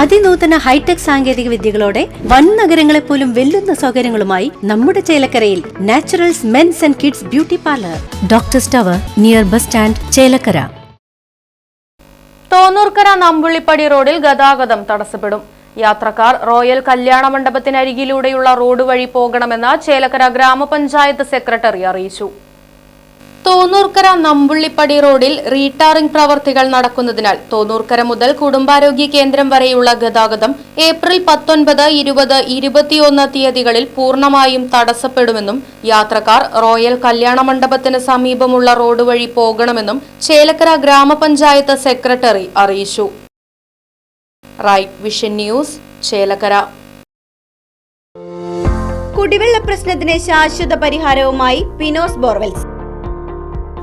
അതിനൂതന hi tech സാങ്കേതിക വിദ്യകളോടെ വൻ നഗരങ്ങളെ പോലും വെല്ലുന്ന സൗകര്യങ്ങളുമായി നമ്മുടെ ചേലക്കരയിൽ naturals men's and kids beauty parlour. Doctor tower near bus stand Chelakkara. Thonnurkara Nambullippadi റോഡിൽ ഗതാഗതം തടസ്സപ്പെടും. യാത്രക്കാർ റോയൽ കല്യാണ മണ്ഡപത്തിനരികിലൂടെയുള്ള റോഡ് വഴി പോകണമെന്ന് ചേലക്കര ഗ്രാമപഞ്ചായത്ത് സെക്രട്ടറി അറിയിച്ചു. തോന്നൂർക്കര നമ്പുള്ളിപ്പടി റോഡിൽ റീടാറിംഗ് പ്രവർത്തികൾ നടക്കുന്നതിനാൽ തോന്നൂർക്കര മുതൽ കുടുംബാരോഗ്യ കേന്ദ്രം വരെയുള്ള ഗതാഗതം ഏപ്രിൽ പത്തൊൻപത് ഇരുപത് ഇരുപത്തിയൊന്ന് തീയതികളിൽ പൂർണമായും തടസ്സപ്പെടുമെന്നും യാത്രക്കാർ റോയൽ കല്യാണ മണ്ഡപത്തിന് സമീപമുള്ള റോഡ് വഴി പോകണമെന്നും ചേലക്കര ഗ്രാമപഞ്ചായത്ത് സെക്രട്ടറി അറിയിച്ചു. Right vision news Chelakkara. കുടിവെള്ള പ്രശ്നത്തിന് ശാശ്വത പരിഹാരവുമായി പിനോസ് ബോർവെൽസ്.